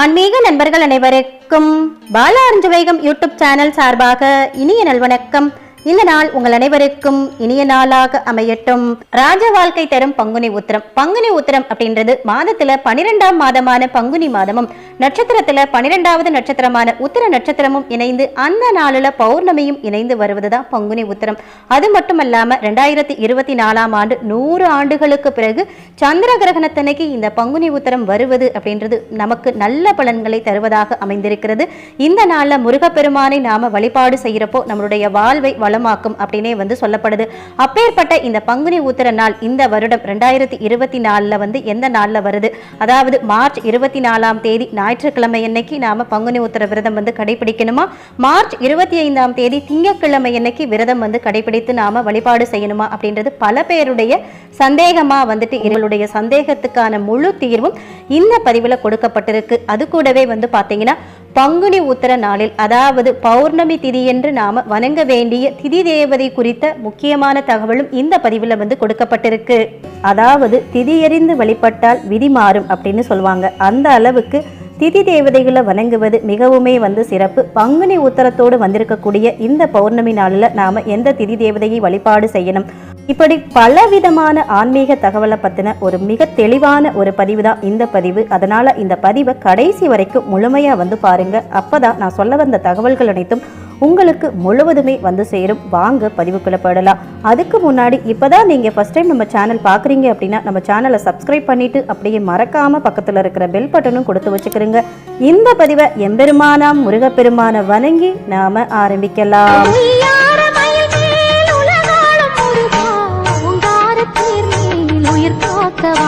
ஆன்மீக நண்பர்கள் அனைவருக்கும் பாலா அஞ்சு வைகம் யூடியூப் சேனல் சார்பாக இனிய நல்வணக்கம். இந்த நாள் உங்கள் அனைவருக்கும் இனிய நாளாக அமையட்டும். ராஜ வாழ்க்கை தரும் பங்குனி உத்திரம். பங்குனி உத்திரம் அப்படின்றது மாதத்துல பனிரெண்டாம் மாதமான பங்குனி மாதமும் நட்சத்திரத்துல பனிரெண்டாவது நட்சத்திரமான உத்திர நட்சத்திரமும் இணைந்து அந்த நாளில் பௌர்ணமியும் இணைந்து வருவதுதான் பங்குனி உத்திரம். அது மட்டுமல்லாம ரெண்டாயிரத்தி இருபத்தி நாலாம் ஆண்டு நூறு ஆண்டுகளுக்கு பிறகு சந்திர கிரகணத்தன்னைக்கு இந்த பங்குனி உத்திரம் வருவது அப்படின்றது நமக்கு நல்ல பலன்களை தருவதாக அமைந்திருக்கிறது. இந்த நாளில் முருகப்பெருமானை நாம வழிபாடு செய்கிறப்போ நம்மளுடைய வாழ்வை வளமாக்கும் அப்படின்னே வந்து சொல்லப்படுது. அப்பேற்பட்ட இந்த பங்குனி உத்திர நாள் இந்த வருடம் ரெண்டாயிரத்தி இருபத்தி நாலில் வந்து எந்த நாளில் வருது? அதாவது மார்ச் இருபத்தி நாலாம் தேதி ஞாயிற்றுக்கிழமை அன்னைக்கு நாம பங்குனி உத்திர விரதம் வந்து கடைபிடிக்கணுமா? மார்ச் இருபத்தி ஐந்தாம் தேதி திங்கட்கிழமை அன்னைக்கு விரதம் வந்து கடைபிடித்து நாம வழிபாடு செய்யணுமா? அப்படின்றது பல பேருடைய சந்தேகமா வந்துட்டு இவங்களுடைய சந்தேகத்துக்கான முழு தீர்வும் இந்த பதிவில் கொடுக்கப்பட்டிருக்கு. அது கூடவே வந்து பார்த்தீங்கன்னா பங்குனி உத்தர நாளில் அதாவது பௌர்ணமி திதியன்று நாம வணங்க வேண்டிய திதி தேவதை குறித்த முக்கியமான தகவலும் இந்த பதிவில் வந்து கொடுக்கப்பட்டிருக்கு. அதாவது திதியறிந்து வழிபட்டால் விதி மாறும் அப்படின்னு சொல்லுவாங்க. அந்த அளவுக்கு திதி தேவதைகளை வணங்குவது மிகவுமே வந்து சிறப்பு. பங்குனி உத்தரத்தோடு வந்திருக்கக்கூடிய இந்த பௌர்ணமி நாளில் நாம எந்த திதி தேவதையை வழிபாடு செய்யணும்? இப்படி பலவிதமான ஆன்மீக தகவலை பற்றின ஒரு மிக தெளிவான ஒரு பதிவு தான் இந்த பதிவு. அதனால் இந்த பதிவை கடைசி வரைக்கும் முழுமையாக வந்து பாருங்கள் அப்போ தான் நான் சொல்ல வந்த தகவல்கள் அனைத்தும் உங்களுக்கு முழுவதுமே வந்து சேரும். வாங்க பதிவுக்குள்ளே போடலாம் அதுக்கு முன்னாடி இப்போ தான் நீங்கள் ஃபஸ்ட் டைம் நம்ம சேனல் பார்க்குறீங்க அப்படின்னா நம்ம சேனலை சப்ஸ்கிரைப் பண்ணிவிட்டு அப்படியே மறக்காம பக்கத்தில் இருக்கிற பெல் பட்டனும் கொடுத்து வச்சுக்கிறோங்க. இந்த பதிவை எம்பெருமானாம் முருகப்பெருமான வணங்கி நாம் ஆரம்பிக்கலாம். உயிர் காத்தவா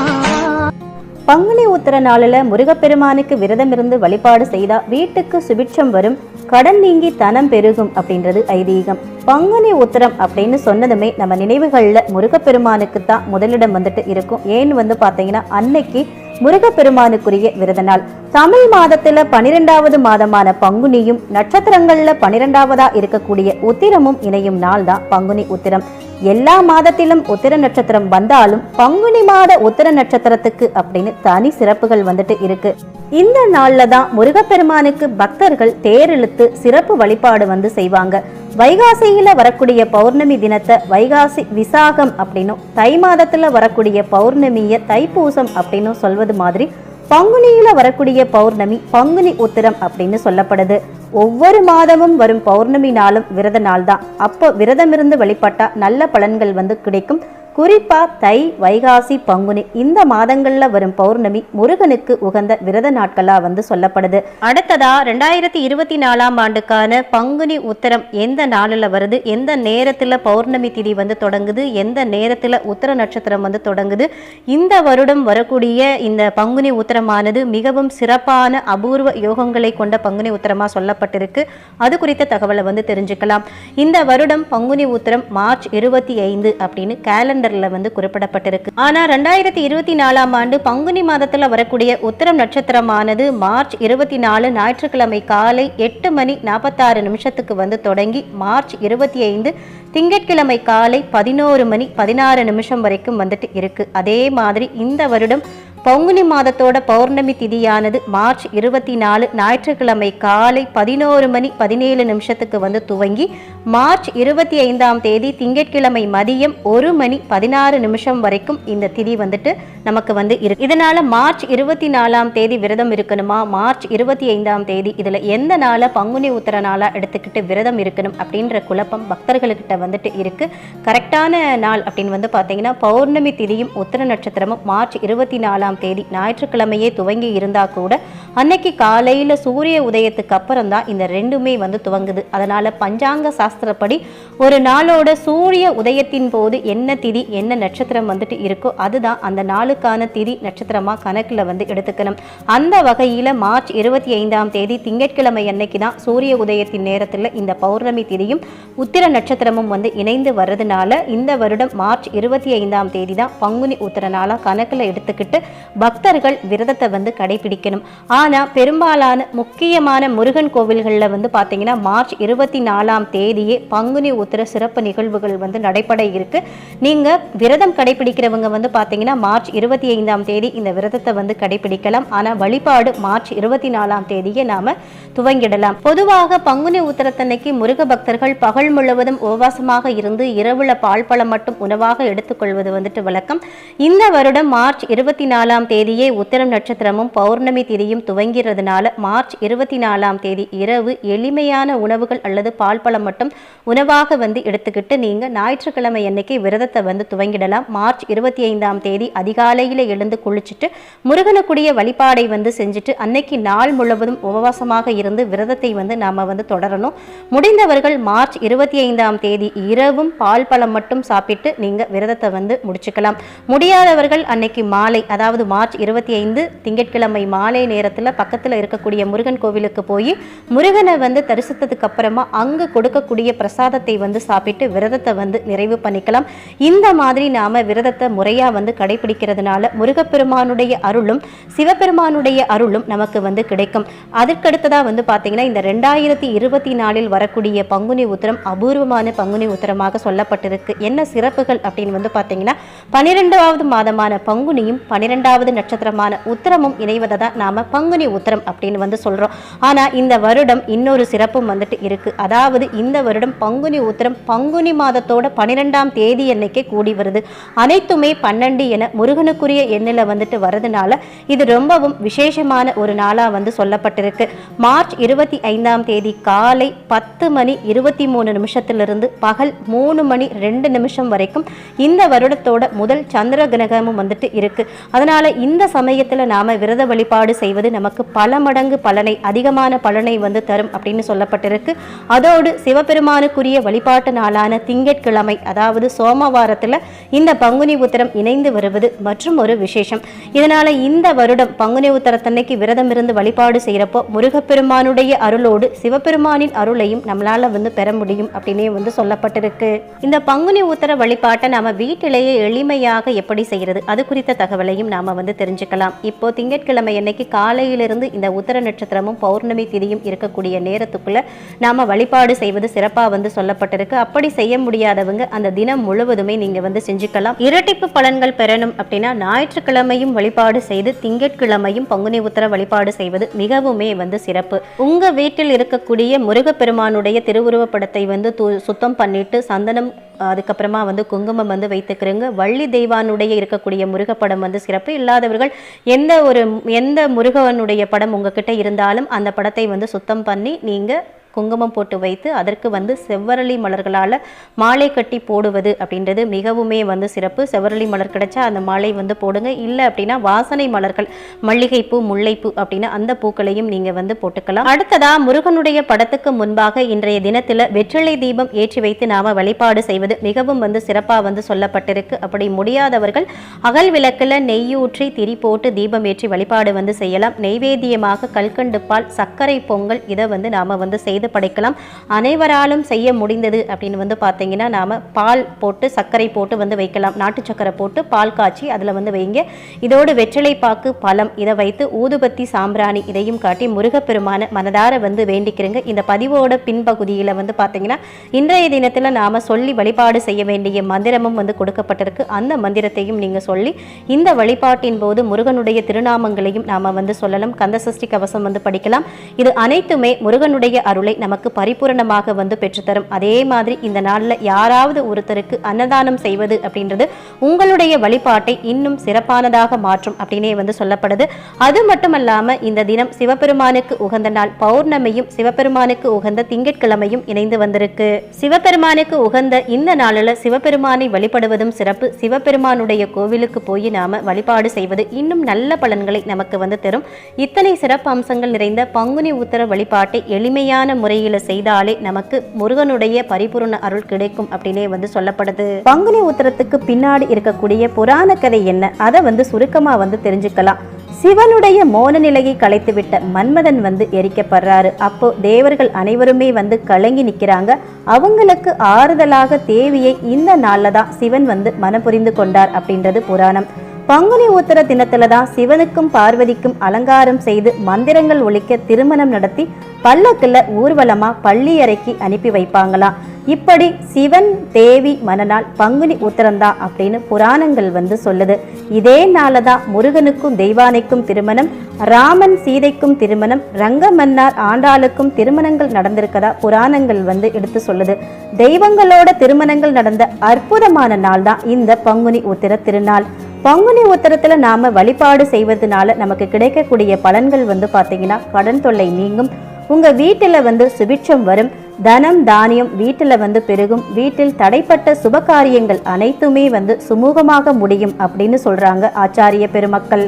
பங்குனி உத்திர நாளில் முருகப்பெருமானுக்கு விரதம் இருந்து வழிபாடு செய்தா வீட்டுக்கு சுபிட்சம் வரும். கடன் நீங்கி தனம் பெருகும் அப்படின்றது ஐதீகம். பங்குனி உத்திரம் அப்படின்னு சொன்னதுமே நம்ம நினைவுகளில் முருகப்பெருமானுக்கு தான் முதலிடம் வந்துட்டு இருக்கும். ஏன்னு வந்து பார்த்தீங்கன்னா அன்னைக்கு முருகப்பெருமானுக்குரிய விரத நாள். தமிழ் மாதத்துல பனிரெண்டாவது மாதமான பங்குனியும் நட்சத்திரங்கள்ல பனிரெண்டாவதா இருக்கக்கூடிய உத்திரமும் இணையும் நாள் தான் பங்குனி உத்திரம். எல்லா மாதத்திலும் உத்திர நட்சத்திரம் வந்தாலும் பங்குனி மாத உத்திர நட்சத்திரத்துக்கு அப்படின்னு தனி சிறப்புகள் வந்துட்டு இருக்கு. இந்த நாள்ல தான் முருகப்பெருமானுக்கு பக்தர்கள் தேரிழுத்து சிறப்பு வழிபாடு வந்து செய்வாங்க. வைகாசியில வரக்கூடிய பௌர்ணமி தினத்தை வைகாசி விசாகம் அப்படின்னும் தை மாதத்துல வரக்கூடிய பௌர்ணமியை தைப்பூசம் அப்படின்னும் சொல்வது மாதிரி பங்குனியில வரக்கூடிய பௌர்ணமி பங்குனி உத்திரம் அப்படின்னு சொல்லப்படுது. ஒவ்வொரு மாதமும் வரும் பௌர்ணமி நாளும் விரத நாள் தான் அப்போ விரதம் இருந்து வழிபட்டா நல்ல பலன்கள் வந்து கிடைக்கும். குறிப்பா தை வைகாசி பங்குனி இந்த மாதங்கள்ல வரும் பௌர்ணமி முருகனுக்கு உகந்த விரத நாட்களா வந்து சொல்லப்படுது. அடுத்ததா ரெண்டாயிரத்தி இருபத்தி நாலாம் ஆண்டுக்கான பங்குனி உத்தரம் எந்த நாளில் வருது? எந்த நேரத்தில் பௌர்ணமி திதி வந்து தொடங்குது? எந்த நேரத்தில் உத்தர நட்சத்திரம் வந்து தொடங்குது? இந்த வருடம் வரக்கூடிய இந்த பங்குனி உத்தரமானது மிகவும் சிறப்பான அபூர்வ யோகங்களை கொண்ட பங்குனி உத்தரமா சொல்லப்பட்டிருக்கு. அது குறித்த தகவலை வந்து தெரிஞ்சுக்கலாம். இந்த வருடம் பங்குனி உத்தரம் மார்ச் இருபத்தி ஐந்து அப்படின்னு கேலண்டர்ல வந்து குறிப்பிடப்பட்டிருக்கு. ஆனா ரெண்டாயிரத்தி இருபத்தி நாலாம் ஆண்டு பங்குனி மாதத்துல வரக்கூடிய உத்தரம் நட்சத்திரமானது மார்ச் இருபத்தி நாலு ஞாயிற்றுக்கிழமை காலை எட்டு மணி நாற்பத்தாறு நிமிஷத்துக்கு வந்து தொடங்கி மார்ச் இருபத்தி ஐந்து திங்கட்கிழமை காலை பதினோரு மணி பதினாறு நிமிஷம் வரைக்கும் வந்துட்டு இருக்கு. அதே மாதிரி இந்த வருடம் பங்குனி மாதத்தோட பௌர்ணமி திதியானது மார்ச் இருபத்தி நாலு ஞாயிற்றுக்கிழமை காலை பதினோரு மணி பதினேழு நிமிஷத்துக்கு வந்து துவங்கி மார்ச் இருபத்தி ஐந்தாம் தேதி திங்கட்கிழமை மதியம் ஒரு மணி பதினாறு நிமிஷம் வரைக்கும் இந்த திதி வந்துட்டு நமக்கு வந்து இருக்கு. இதனால மார்ச் இருபத்தி நாலாம் தேதி விரதம் இருக்கணுமா? மார்ச் இருபத்தி ஐந்தாம் தேதி இதுல எந்த நாளை பங்குனி உத்தர நாளா எடுத்துக்கிட்டு விரதம் இருக்கணும் அப்படின்ற குழப்பம் பக்தர்களுக்கிட்ட வந்துட்டு இருக்கு. கரெக்டான நாள் அப்படின்னு வந்து பார்த்தீங்கன்னா பௌர்ணமி திதியும் உத்தர நட்சத்திரமும் மார்ச் இருபத்தி நாலாம் தேதி ஞாயிற்றுக்கிழமையே துவங்கி இருந்தா கூட அன்னைக்கு காலையில சூரிய உதயத்துக்கு அப்புறம் தான் இந்த ரெண்டுமே வந்து துவங்குது. அதனால பஞ்சாங்க சாஸ்திரப்படி ஒரு நாளோட சூரிய உதயத்தின் போது என்ன திதி என்ன நட்சத்திரம் வந்துட்டு இருக்கோ அதுதான் அந்த நாளுக்கான திதி நட்சத்திரமா கணக்குல வந்து எடுத்துக்கணும். அந்த வகையில் மார்ச் இருபத்தி ஐந்தாம் தேதி திங்கட்கிழமை அன்னைக்கு தான் சூரிய உதயத்தின் நேரத்துல இந்த பௌர்ணமி திதியும் உத்திர நட்சத்திரமும் வந்து இணைந்து வர்றதுனால இந்த வருடம் மார்ச் இருபத்தி ஐந்தாம் தேதி தான் பங்குனி உத்திர நாளா கணக்குல எடுத்துக்கிட்டு பக்தர்கள் விரதத்தை வந்து கடைபிடிக்கணும். ஆனா பெரும்பாலான முக்கியமான முருகன் கோவில்கள்ல வந்து பாத்தீங்கன்னா மார்ச் இருபத்தி நாலாம் தேதி தேதியே பங்குனி உத்திர சிறப்பு நிகழ்வுகள் வந்து நடைபெற இருக்கு. நீங்க விரதம் கடைபிடிக்கிறவங்க வந்து பாத்தீங்கன்னா மார்ச் இருபத்தி ஐந்தாம் தேதி இந்த விரதத்தை வந்து கடைபிடிக்கலாம். ஆனா வழிபாடு மார்ச் இருபத்தி நாலாம் தேதியே நாம துவங்கிடலாம். பொதுவாக பங்குனி உத்திரத்தன்னைக்கு முருக பக்தர்கள் பகல் முழுவதும் உபவாசமாக இருந்து இரவுல பால் பழம் மட்டும் உணவாக எடுத்துக்கொள்வது வந்துட்டு வழக்கம். இந்த வருடம் மார்ச் இருபத்தி நாலாம் தேதியே உத்திரம் நட்சத்திரமும் பௌர்ணமி திதியும் துவங்கிறதுனால மார்ச் இருபத்தி நாலாம் தேதி இரவு எளிமையான உணவுகள் அல்லது பால் பழம் மட்டும் உணவாக வந்து எடுத்துக்கிட்டு நீங்கள் ஞாயிற்றுக்கிழமை அன்னைக்கு விரதத்தை வந்து துவங்கிடலாம். மார்ச் இருபத்தி ஐந்தாம் தேதி அதிகாலையில் எழுந்து குளிச்சுட்டு முருகனுக்குரிய வழிபாடை வந்து செஞ்சுட்டு அன்னைக்கு நாள் முழுவதும் உபவாசமாக இருந்து விரதத்தை வந்து நாம் வந்து தொடரணும். முடிந்தவர்கள் மார்ச் இருபத்தி ஐந்தாம் தேதி இரவும் பால் பழம் மட்டும் சாப்பிட்டு நீங்கள் விரதத்தை வந்து முடிச்சுக்கலாம். முடியாதவர்கள் அன்னைக்கு மாலை அதாவது மார்ச் இருபத்தி ஐந்து திங்கட்கிழமை மாலை நேரத்தில் பக்கத்தில் இருக்கக்கூடிய முருகன் கோவிலுக்கு போய் முருகனை வந்து தரிசித்ததுக்கு அப்புறமா அங்கே கொடுக்கக்கூடிய பிரசாதத்தை வந்து சாப்பிட்டு விரதத்தை வந்து நிறைவு பண்ணிக்கலாம். இந்த மாதிரி நாம விரதத்தை முறையா வந்து கடைபிடிக்கிறதுனால முருகப்பெருமானுடைய அருளும் சிவபெருமானுடைய அருளும் நமக்கு வந்து கிடைக்கும். அதற்கடுத்ததா வந்து பாத்தீங்கன்னா இந்த ரெண்டாயிரத்தி இருபத்தி நாலில் வரக்கூடிய பங்குனி உத்தரம் அபூர்வமான பங்குனி உத்தரமாக சொல்லப்பட்டிருக்கு. என்ன சிறப்புகள் அப்படின்னு வந்து பாத்தீங்கன்னா பன்னிரெண்டாவது மாதமான பங்குனியும் பன்னிரெண்டாவது நட்சத்திரமான உத்தரமும் இணைவதை தான் நாம பங்குனி உத்தரம் அப்படின்னு வந்து சொல்றோம். ஆனா இந்த வருடம் இன்னொரு சிறப்பும் வந்துட்டு இருக்கு. அதாவது இந்த வருடம் பங்குனி உத்திரம் பங்குனி மாதத்தோட பன்னிரெண்டாம் தேதி அன்னைக்கே கூடி வருது. அனைத்துமே பன்னெண்டு என முருகனுக்குரிய எண்ணில் வந்துட்டு வரதுனால இது ரொம்பவும் விசேஷமான ஒரு நாளாக வந்து சொல்லப்பட்டிருக்கு. மார்ச் இருபத்தி ஐந்தாம் தேதி காலை பத்து மணி இருபத்தி மூணு நிமிஷத்திலிருந்து பகல் மூணு மணி ரெண்டு நிமிஷம் வரைக்கும் இந்த வருடத்தோட முதல் சந்திர கிரகமும் வந்துட்டு இருக்கு. அதனால இந்த சமயத்தில் நாம விரத வழிபாடு செய்வது நமக்கு பல மடங்கு பலனை அதிகமான பலனை வந்து தரும் அப்படின்னு சொல்லப்பட்டிருக்கு. அதோடு சிவபெரு சிவபெருமானுக்குரிய வழிபாட்டு நாளான திங்கட்கிழமை அதாவது சோமவாரத்தில் இந்த பங்குனி உத்தரம் இணைந்து வருவது மற்றும் ஒரு விசேஷம். இதனால இந்த வருடம் பங்குனி உத்தரத்தன்னைக்கு விரதம் இருந்து வழிபாடு செய்கிறப்போ முருகப்பெருமானுடைய அருளோடு சிவபெருமானின் அருளையும் நம்மளால வந்து பெற முடியும் அப்படின்னே வந்து சொல்லப்பட்டிருக்கு. இந்த பங்குனி உத்தர வழிபாட்டை நாம வீட்டிலேயே எளிமையாக எப்படி செய்யறது? அது குறித்த தகவலையும் நாம வந்து தெரிஞ்சுக்கலாம். இப்போ திங்கட்கிழமை அன்னைக்கு காலையிலிருந்து இந்த உத்தர நட்சத்திரமும் பௌர்ணமி திதியும் இருக்கக்கூடிய நேரத்துக்குள்ள நாம வழிபாடு செய்வது சிறப்பு சிறப்பாக வந்து சொல்லப்பட்டிருக்கு. அப்படி செய்ய முடியாதவங்க அந்த தினம் முழுவதுமே நீங்கள் வந்து செஞ்சுக்கலாம். இரட்டிப்பு பலன்கள் பெறணும் அப்படின்னா ஞாயிற்றுக்கிழமையும் வழிபாடு செய்து திங்கட்கிழமையும் பங்குனி உத்தர வழிபாடு செய்வது மிகவுமே வந்து சிறப்பு. உங்கள் வீட்டில் இருக்கக்கூடிய முருகப்பெருமானுடைய திருவுருவப் படத்தை வந்து சுத்தம் பண்ணிட்டு சந்தனம் அதுக்கப்புறமா வந்து குங்குமம் வந்து வைத்துக்கிறங்க. வள்ளி தெய்வானுடைய இருக்கக்கூடிய முருகப்படம் வந்து சிறப்பு. இல்லாதவர்கள் எந்த ஒரு எந்த முருகனுடைய படம் உங்ககிட்ட இருந்தாலும் அந்த படத்தை வந்து சுத்தம் பண்ணி நீங்கள் குங்குமம் போட்டு வைத்து அதற்கு வந்து செவ்வரளி மலர்களால் மாலை கட்டி போடுவது அப்படின்றது மிகவுமே வந்து சிறப்பு. செவ்வரளி மலர் கிடைச்சா அந்த மாலை வந்து போடுங்க. இல்லை அப்படின்னா வாசனை மலர்கள் மல்லிகைப்பூ முல்லைப்பூ அப்படின்னு அந்த பூக்களையும் நீங்கள் வந்து போட்டுக்கலாம். அடுத்ததா முருகனுடைய படத்துக்கு முன்பாக இன்றைய தினத்தில் வெற்றிலை தீபம் ஏற்றி வைத்து நாம வழிபாடு செய்வது மிகவும் வந்து சிறப்பாக வந்து சொல்லப்பட்டிருக்கு. அப்படி முடியாதவர்கள் அகல் விளக்கில் நெய்யூற்றி திரி போட்டு தீபம் ஏற்றி வழிபாடு வந்து செய்யலாம். நெய்வேத்தியமாக கல்கண்டு பால் சர்க்கரை பொங்கல் இதை வந்து நாம வந்து செய்து செய்து படைக்கலாம். அனைவராலும் செய்ய முடிந்தது அப்படின்னு வந்து பார்த்தீங்கன்னா நாம் பால் போட்டு சர்க்கரை போட்டு வந்து வைக்கலாம். நாட்டு சக்கரை போட்டு பால் காய்ச்சி அதில் வந்து வைங்க. இதோடு வெற்றிலை பாக்கு பழம் இதை வைத்து ஊதுபத்தி சாம்பிராணி இதையும் காட்டி முருகப்பெருமான மனதார வந்து வேண்டிக்கிறங்க. இந்த பதிவோட பின்பகுதியில் வந்து பார்த்தீங்கன்னா இன்றைய தினத்தில் நாம் சொல்லி வழிபாடு செய்ய வேண்டிய மந்திரமும் வந்து கொடுக்கப்பட்டிருக்கு. அந்த மந்திரத்தையும் நீங்கள் சொல்லி இந்த வழிபாட்டின் போது முருகனுடைய திருநாமங்களையும் நாம் வந்து சொல்லலாம். கந்தசஷ்டி கவசம் வந்து படிக்கலாம். இது அனைத்துமே முருகனுடைய அருளை நமக்கு பரிபூரணமாக வந்து பெற்றுத்தரும். அதே மாதிரி இந்த நாளில் யாராவது ஒருத்தருக்கு அன்னதானம் செய்வது அப்படின்றது உங்களுடைய வழிபாட்டை இன்னும் சிறப்பானதாக மாற்றும் அப்படின்னே வந்து சொல்லப்படுது. அது மட்டுமல்லாமல் இந்த தினம் சிவபெருமானுக்கு உகந்த நாள் பௌர்ணமியும் சிவபெருமானுக்கு உகந்த திங்கட்கிழமையும் இணைந்து வந்திருக்கு. சிவபெருமானுக்கு உகந்த இந்த நாளில் சிவபெருமானை வழிபடுவதும் சிறப்பு. சிவபெருமானுடைய கோவிலுக்கு போய் நாம வழிபாடு செய்வது இன்னும் நல்ல பலன்களை நமக்கு வந்து தரும். இத்தனை சிறப்பு அம்சங்கள் நிறைந்த பங்குனி உத்தர வழிபாட்டை எளிமையான முறையில் செய்தாலே நமக்கு முருகனுடைய பரிபூர்ண அருள் கிடைக்கும் அப்படின்னே வந்து சொல்லப்படுது. பங்குனி உத்தரத்துக்கு பின்னாடி இருக்கக்கூடிய புராண கதை என்ன? அதை வந்து சுருக்கமாக வந்து தெரிஞ்சுக்கலாம். சிவனுடைய மோன நிலையை கலைத்துவிட்ட மன்மதன் வந்து எரிக்கப்படுறாரு. அப்போ தேவர்கள் அனைவருமே வந்து கலங்கி நிற்கிறாங்க அவங்களுக்கு ஆறுதலாக தேவியை இந்த நாளில் தான் சிவன் வந்து மனம் புரிந்து கொண்டார் அப்படின்றது புராணம். பங்குனி உத்தர தினத்துல தான் சிவனுக்கும் பார்வதிக்கும் அலங்காரம் செய்து மந்திரங்கள் ஒழிக்க திருமணம் நடத்தி பல்லக்கில் ஊர்வலமா பள்ளி அறைக்கு அனுப்பி வைப்பாங்களாம் இப்படி சிவன் தேவி மனநாள் பங்குனி உத்தரந்தான் அப்படின்னு புராணங்கள் வந்து சொல்லுது. இதே நாள தான் முருகனுக்கும் தெய்வானைக்கும் திருமணம் ராமன் சீதைக்கும் திருமணம் ரங்கமன்னார் ஆண்டாளுக்கும் திருமணங்கள் நடந்திருக்கதா புராணங்கள் வந்து எடுத்து சொல்லுது. தெய்வங்களோட திருமணங்கள் நடந்த அற்புதமான நாள் தான் இந்த பங்குனி உத்திர திருநாள். பங்குனி உத்தரத்தில் நாம வழிபாடு செய்வதனால நமக்கு கிடைக்கக்கூடிய பலன்கள் வந்து பார்த்தீங்கன்னா கடன் தொல்லை நீங்கும். உங்க வீட்டில் வந்து சுபிட்சம் வரும். தனம் தானியம் வீட்டில் வந்து பெருகும். வீட்டில் தடைப்பட்ட சுபகாரியங்கள் அனைத்துமே வந்து சுமூகமாக முடியும் அப்படின்னு சொல்றாங்க ஆச்சாரிய பெருமக்கள்.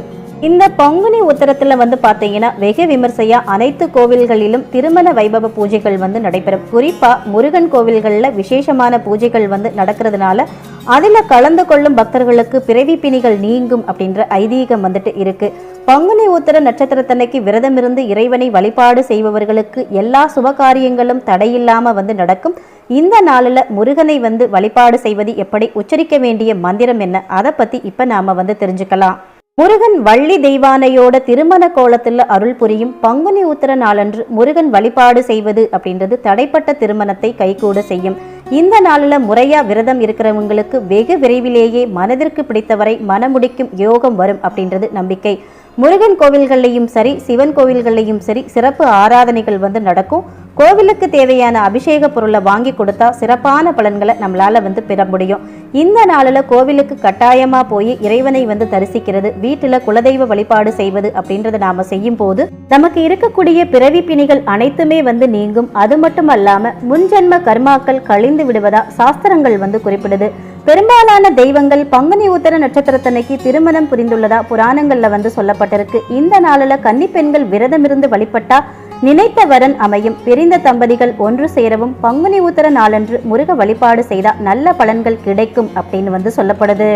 இந்த பங்குனி உத்தரத்துல வந்து பாத்தீங்கன்னா வெகு விமர்சையா அனைத்து கோவில்களிலும் திருமண வைபவ பூஜைகள் வந்து நடைபெறும். குறிப்பா முருகன் கோவில்கள்ல விசேஷமான பூஜைகள் வந்து நடக்கிறதுனால அதில் கலந்து கொள்ளும் பக்தர்களுக்கு பிறவி பிணிகள் நீங்கும் அப்படின்ற ஐதீகம் வந்துட்டு இருக்கு. பங்குனி உத்தர நட்சத்திரத்தன்னைக்கு விரதம் இருந்து இறைவனை வழிபாடு செய்பவர்களுக்கு எல்லா சுபகாரியங்களும் தடையில்லாம வந்து நடக்கும். இந்த நாளில் முருகனை வந்து வழிபாடு செய்வது எப்படி உச்சரிக்க வேண்டிய மந்திரம் என்ன அதை பத்தி இப்ப நாம வந்து தெரிஞ்சுக்கலாம். முருகன் வள்ளி தெய்வானையோட திருமண கோலத்துல அருள் புரியும் பங்குனி உத்திர நாளன்று முருகன் வழிபாடு செய்வது அப்படின்றது தடைப்பட்ட திருமணத்தை கைகூட செய்யும். இந்த நாளில் முறையா விரதம் இருக்கிறவங்களுக்கு வெகு விரைவிலேயே மனதிற்கு பிடித்தவரை மனமுடிக்கும் யோகம் வரும் அப்படின்றது நம்பிக்கை. முருகன் கோவில்கள்லையும் சரி சிவன் கோவில்கள்லையும் சரி சிறப்பு ஆராதனைகள் வந்து நடக்கும். கோவிலுக்கு தேவையான அபிஷேக பொருளை வாங்கி கொடுத்தா சிறப்பான பலன்களை நம்மளால வந்து பெற முடியும். இந்த நாளில் கோவிலுக்கு கட்டாயமா போய் இறைவனை வந்து தரிசிக்கிறது வீட்டுல குலதெய்வ வழிபாடு செய்வது அப்படின்றத நாம செய்யும் போது நமக்கு இருக்கக்கூடிய பிறவி பிணிகள் அனைத்துமே வந்து நீங்கும். அது மட்டும் அல்லாம முன்ஜென்ம கர்மாக்கள் கழிந்து விடுவதா சாஸ்திரங்கள் வந்து குறிப்பிடுது. பெரும்பாலான தெய்வங்கள் பங்குனி உத்தர நட்சத்திரத்தன்னைக்கு திருமணம் புரிந்துள்ளதா? புராணங்கள்ல வந்து சொல்லப்பட்டிருக்கு. இந்த நாளில் கன்னி பெண்கள் விரதமிருந்து வழிபட்டா நினைத்த வரன் அமையும். பிரிந்த தம்பதிகள் ஒன்று சேரவும் பங்குனி உத்தர நாளன்று முருக வழிபாடு செய்தா நல்ல பலன்கள் கிடைக்கும் அப்படின்னு வந்து சொல்லப்படுது.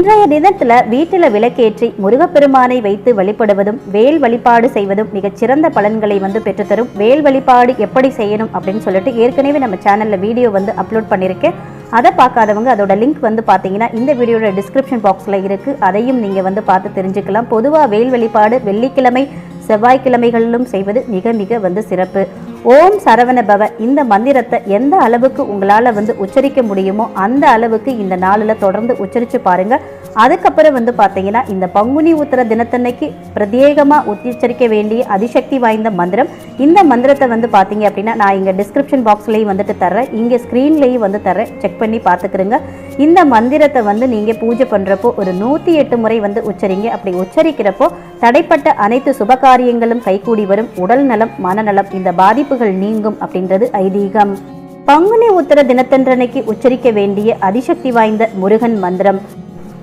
இன்றைய தினத்துல வீட்டில் விளக்கேற்றி முருகப்பெருமானை வைத்து வழிபடுவதும் வேல் வழிபாடு செய்வதும் மிகச் சிறந்த பலன்களை வந்து பெற்றுத்தரும். வேல் வழிபாடு எப்படி செய்யணும் அப்படின்னு சொல்லிட்டு ஏற்கனவே நம்ம சேனல்ல வீடியோ வந்து அப்லோட் பண்ணியிருக்கேன் அதை பார்க்காதவங்க அதோட லிங்க் வந்து பார்த்தீங்கன்னா இந்த வீடியோட டிஸ்கிரிப்ஷன் பாக்ஸில் இருக்குது அதையும் நீங்கள் வந்து பார்த்து தெரிஞ்சுக்கலாம். பொதுவாக வெயில் வெளிப்பாடு வெள்ளிக்கிழமை செவ்வாய்க்கிழமைகளிலும் செய்வது மிக மிக வந்து சிறப்பு. ஓம் சரவண பவ இந்த மந்திரத்தை எந்த அளவுக்கு உங்களால் வந்து உச்சரிக்க முடியுமோ அந்த அளவுக்கு இந்த நாளில் தொடர்ந்து உச்சரித்து பாருங்கள் அதுக்கப்புறம் வந்து பார்த்தீங்கன்னா இந்த பங்குனி உத்தர தினத்தன்னைக்கு பிரத்யேகமாக உச்சரிக்க வேண்டிய அதிசக்தி வாய்ந்த மந்திரம். இந்த மந்திரத்தை வந்து பார்த்தீங்க அப்படின்னா நான் இங்கே டிஸ்கிரிப்ஷன் பாக்ஸ்லேயும் வந்துட்டு தர்றேன். இங்கே ஸ்க்ரீன்லேயும் வந்து தர்றேன். செக் பண்ணி பார்த்துக்கிறேங்க இந்த மந்திரத்தை வந்து நீங்கள் பூஜை பண்ணுறப்போ ஒரு நூற்றி எட்டு முறை வந்து உச்சரிங்க. அப்படி உச்சரிக்கிறப்போ தடைப்பட்ட அனைத்து சுபகாரியங்களும் கைகூடி வரும். உடல் நலம் மனநலம் இந்த பாதிப்பு இழப்புகள் நீங்கும் அப்படின்றது ஐதீகம். பங்குனி உத்தர தினத்தன்றனைக்கு உச்சரிக்க வேண்டிய அதிசக்தி வாய்ந்த முருகன் மந்திரம்.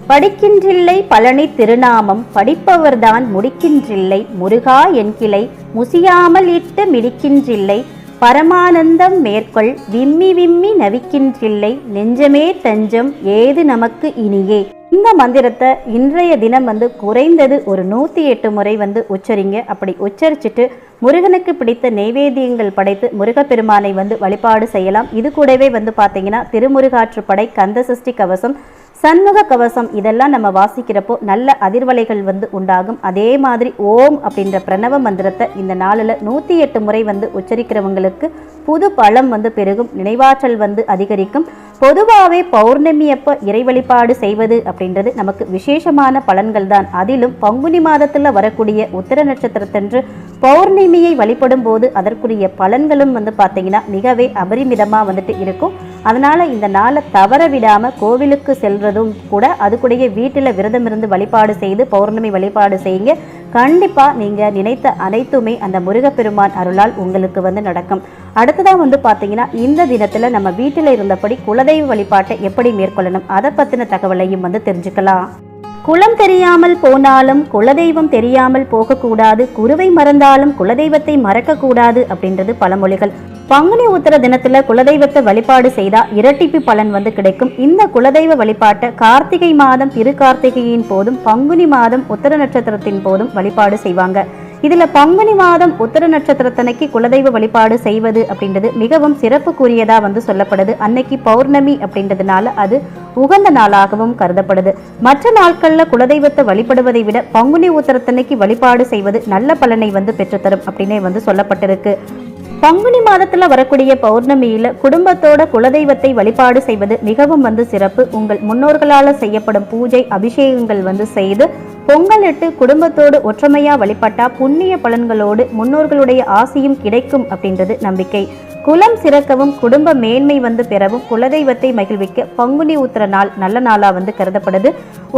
படிக்கின்றில்லை பழனி திருநாமம் படிப்பவர்தான் முடிக்கின்றில்லை முருகா என்கிளை முசியாமல் இட்டு மிடிக்கின்றில்லை பரமானந்தம் மேற்கொள் விம்மி விம்மி நவிக்கின்றில்லை நெஞ்சமே தஞ்சம் ஏது நமக்கு இனியே. இந்த மந்திரத்தை இன்றைய தினம் வந்து குறைந்தது ஒரு நூற்றி எட்டு முறை வந்து உச்சரிங்க. அப்படி உச்சரிச்சுட்டு முருகனுக்கு பிடித்த நெய்வேத்தியங்கள் படைத்து முருகப்பெருமானை வந்து வழிபாடு செய்யலாம். இது கூடவே வந்து பார்த்தீங்கன்னா திருமுருகாற்றுப்படை கந்த சஷ்டி கவசம் சண்முக கவசம் இதெல்லாம் நம்ம வாசிக்கிறப்போ நல்ல அதிர்வலைகள் வந்து உண்டாகும். அதே மாதிரி ஓம் அப்படின்ற பிரணவ மந்திரத்தை இந்த நாளில் நூற்றி எட்டு முறை வந்து உச்சரிக்கிறவங்களுக்கு புது பலம் வந்து பெருகும். நினைவாற்றல் வந்து அதிகரிக்கும். பொதுவாகவே பௌர்ணமி அப்போ இறை வழிபாடு செய்வது அப்படின்றது நமக்கு விசேஷமான பலன்கள் தான். அதிலும் பங்குனி மாதத்தில் வரக்கூடிய உத்திர நட்சத்திரத்தன்று பௌர்ணமியை வழிபடும் போது அதற்குரிய பலன்களும் வந்து பார்த்தீங்கன்னா மிகவே அபரிமிதமாக வந்துட்டு இருக்கும். அதனால இந்த நாளை தவற விடாம கோவிலுக்கு செல்றதும் கூட அதுக்குடைய வீட்டில் விரதம் இருந்து வழிபாடு செய்து பௌர்ணமி வழிபாடு செய்யுங்க. கண்டிப்பா நீங்க நினைத்த அனைத்துமே அந்த முருகப்பெருமான் அருளால் உங்களுக்கு வந்து நடக்கும். அடுத்ததா வந்து பாத்தீங்கன்னா இந்த தினத்துல நம்ம வீட்டில் இருந்தபடி குலதெய்வ வழிபாட்டை எப்படி மேற்கொள்ளணும்? அதை பத்தின தகவலையும் வந்து தெரிஞ்சுக்கலாம். குலம் தெரியாமல் போனாலும் குலதெய்வம் தெரியாமல் போகக்கூடாது குருவை மறந்தாலும் குலதெய்வத்தை மறக்கக்கூடாது அப்படின்றது பழமொழிகள். பங்குனி உத்தர தினத்துல குலதெய்வத்தை வழிபாடு செய்தா இரட்டிப்பு பலன் வந்து கிடைக்கும். இந்த குலதெய்வ வழிபாட்டை கார்த்திகை மாதம் திருக்கார்த்திகையின் போதும் பங்குனி மாதம் உத்தர நட்சத்திரத்தின் போதும் வழிபாடு செய்வாங்க. இதுல பங்குனி மாதம் உத்தர நட்சத்திரத்தன்னைக்கு குலதெய்வ வழிபாடு செய்வது அப்படின்றது மிகவும் சிறப்புக்குரியதா வந்து சொல்லப்படுது. அன்னைக்கு பௌர்ணமி அப்படின்றதுனால அது உகந்த நாளாகவும் கருதப்படுது. மற்ற நாட்கள்ல குலதெய்வத்தை வழிபடுவதை விட பங்குனி உத்தரத்தன்னைக்கு வழிபாடு செய்வது நல்ல பலனை வந்து பெற்றுத்தரும் அப்படின்னே வந்து சொல்லப்பட்டிருக்கு. பங்குனி மாதத்துல வரக்கூடிய பௌர்ணமியில குடும்பத்தோட குலதெய்வத்தை வழிபாடு செய்வது மிகவும் வந்து சிறப்பு. உங்கள் முன்னோர்களால செய்யப்படும் பூஜை அபிஷேகங்கள் வந்து செய்து பொங்கலிட்டு குடும்பத்தோடு ஒற்றுமையாக வழிபட்டா புண்ணிய பலன்களோடு முன்னோர்களுடைய ஆசியும் கிடைக்கும் அப்படின்றது நம்பிக்கை. குலம் சிறக்கவும் குடும்ப மேன்மை வந்து பெறவும் குலதெய்வத்தை மகிழ்விக்க பங்குனி உத்திர நாள் நல்ல நாளா வந்து கருதப்படுது.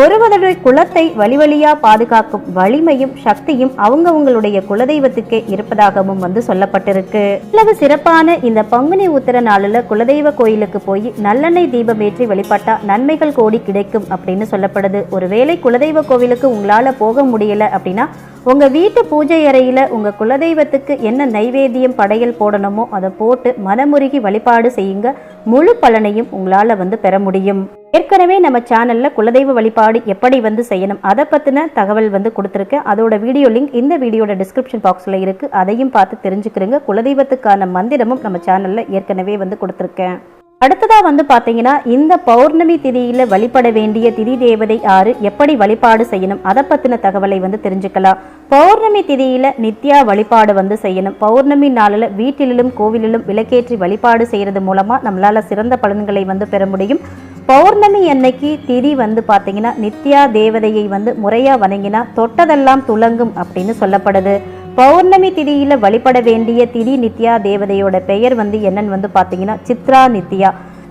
ஒருவருடைய குலத்தை வழி வழியா பாதுகாக்கும் வலிமையும் சக்தியும் அவங்கவுங்களுடைய குலதெய்வத்துக்கே இருப்பதாகவும் வந்து சொல்லப்பட்டிருக்கு. இவ்வளவு சிறப்பான இந்த பங்குனி உத்திர நாளில் குலதெய்வ கோயிலுக்கு போய் நல்லெண்ணெய் தீபம் ஏற்றி வழிபட்டா நன்மைகள் கோடி கிடைக்கும் அப்படின்னு சொல்லப்படுது. ஒருவேளை குலதெய்வ கோவிலுக்கு உங்களால போக முடியல அப்படின்னா உங்க வீட்டு பூஜை அறையில உங்க குலதெய்வத்துக்கு என்ன நைவேத்தியம் படையல் போடணுமோ அதை போட்டு மனமுருகி வழிபாடு செய்யுங்க. முழு பலனையும் உங்களால வந்து பெற முடியும். ஏற்கனவே நம்ம சேனல்ல குலதெய்வ வழிபாடு எப்படி வந்து செய்யணும் அதை பத்தின தகவல் வந்து கொடுத்துருக்கேன் அதோட வீடியோ லிங்க் இந்த வீடியோட டிஸ்கிரிப்ஷன் பாக்ஸ்ல இருக்கு. அதையும் பார்த்து தெரிஞ்சுக்கிறேங்க. குலதெய்வத்துக்கான மந்திரமும் நம்ம சேனலில் ஏற்கனவே வந்து கொடுத்துருக்கேன். அடுத்ததாக வந்து பார்த்தீங்கன்னா இந்த பௌர்ணமி திதியில் வழிபட வேண்டிய திதி தேவதை ஆறு எப்படி வழிபாடு செய்யணும் அதை பற்றின தகவலை வந்து தெரிஞ்சுக்கலாம். பௌர்ணமி திதியில் நித்யா வழிபாடு வந்து செய்யணும். பௌர்ணமி நாளில் வீட்டிலும் கோவிலிலும் விளக்கேற்றி வழிபாடு செய்கிறது மூலமாக நம்மளால் சிறந்த பலன்களை வந்து பெற முடியும். பௌர்ணமி அன்னைக்கு திதி வந்து பார்த்தீங்கன்னா நித்யா தேவதையை வந்து முறையாக வணங்கினா தொட்டதெல்லாம் துலங்கும் அப்படின்னு சொல்லப்படுது. பௌர்ணமி திதியில் வழிபட வேண்டிய திதி நித்யா தேவதையோட பெயர் வந்து என்னன்னு வந்து பார்த்தீங்கன்னா சித்ரா நித்யா.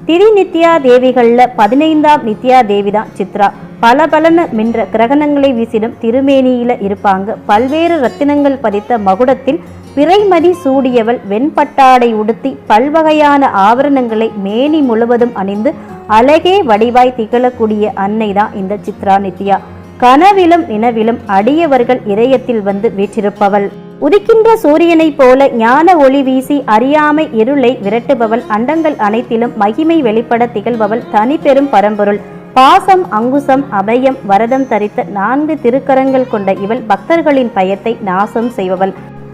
திதி நித்யா தேவிகளில் பதினைந்தாம் நித்யா தேவி தான் சித்ரா. பல பலன மின்ற கிரகணங்களை வீசிடும் திருமேனியில் இருப்பாங்க. பல்வேறு ரத்தினங்கள் பதித்த மகுடத்தில் பிறைமதி சூடியவள் வெண்பட்டாடை உடுத்தி பல்வகையான ஆபரணங்களை மேனி முழுவதும் அணிந்து அழகே வடிவாய் திகழக்கூடிய அன்னை தான் இந்த சித்ரா நித்யா. கனவிலும் நினவிலும் அடியவர்கள் இதயத்தில் வந்து வீற்றிருப்பவள். உதிக்கின்ற சூரியனைப் போல ஞான ஒளி வீசி அறியாமை இருளை விரட்டுபவள். அண்டங்கள் அனைத்திலும் மகிமை வெளிப்பட திகழ்பவள். தனிப்பெரும் பரம்பொருள். பாசம் அங்குசம் அபயம் வரதம் தரித்த நான்கு திருக்கரங்கள் கொண்ட இவள் பக்தர்களின் பயத்தை நாசம் செய்பவள்.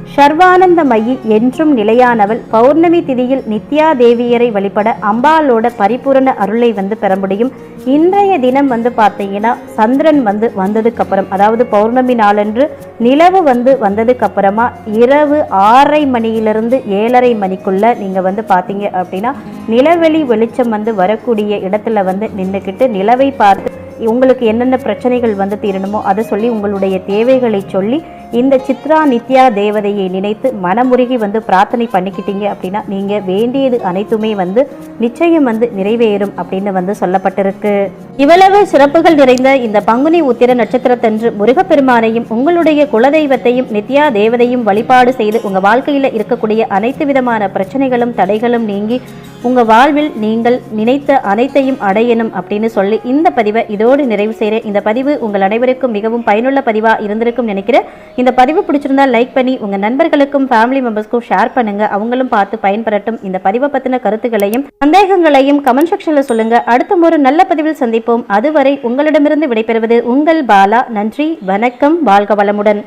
சர்வானந்தமயி என்றும் நிலையானவள் பௌர்ணமி திதியில் நித்யா தேவியரை வழிபட அம்பாளோட பரிபூரண அருளை வந்து பெற முடியும். இன்றைய தினம் வந்து பார்த்தீங்கன்னா சந்திரன் வந்து வந்ததுக்கு அப்புறம் அதாவது பௌர்ணமி நாளன்று நிலவு வந்து வந்ததுக்கு அப்புறமா இரவு ஆறரை மணியிலிருந்து ஏழரை மணிக்குள்ள நீங்க வந்து பார்த்தீங்க அப்படின்னா நிலவெளி வெளிச்சம் வந்து வரக்கூடிய இடத்துல வந்து நின்றுக்கிட்டு நிலவை பார்த்து உங்களுக்கு என்னென்ன பிரச்சனைகள் வந்து தீரணுமோ அதை சொல்லி உங்களுடைய தேவைகளை சொல்லி இந்த சித்ரா நித்யா தேவதையை நினைத்து மனமுருகி வந்து பிரார்த்தனை பண்ணிக்கிட்டீங்க அப்படின்னா நீங்க வேண்டியது அனைத்துமே வந்து நிச்சயம் வந்து நிறைவேறும் அப்படின்னு வந்து சொல்லப்பட்டிருக்கு. இவ்வளவு சிறப்புகள் நிறைந்த இந்த பங்குனி உத்திர நட்சத்திரத்தன்று முருகப்பெருமானையும் உங்களுடைய குலதெய்வத்தையும் நித்யா தேவதையும் வழிபாடு செய்து உங்கள் வாழ்க்கையில இருக்கக்கூடிய அனைத்து விதமான பிரச்சனைகளும் தடைகளும் நீங்கி உங்கள் வாழ்வில் நீங்கள் நினைத்த அனைத்தையும் அடையணும் அப்படின்னு சொல்லி இந்த பதிவை இதோடு நிறைவு செய்கிற இந்த பதிவு உங்கள் அனைவருக்கும் மிகவும் பயனுள்ள பதிவாக இருந்திருக்கும் நினைக்கிறேன். இந்த பதிவு பிடிச்சிருந்தா லைக் பண்ணி உங்கள் நண்பர்களுக்கும் ஃபேமிலி மெம்பர்ஸ்க்கும் ஷேர் பண்ணுங்க. அவங்களும் பார்த்து பயன்பெறட்டும். இந்த பதிவை பற்றின கருத்துக்களையும் சந்தேகங்களையும் கமெண்ட் செக்ஷனில் சொல்லுங்கள் அடுத்த ஒரு நல்ல பதிவில் சந்திப்போம். அதுவரை உங்களிடமிருந்து விடைபெறுவது உங்கள் பாலா. நன்றி வணக்கம் வாழ்க வளமுடன்.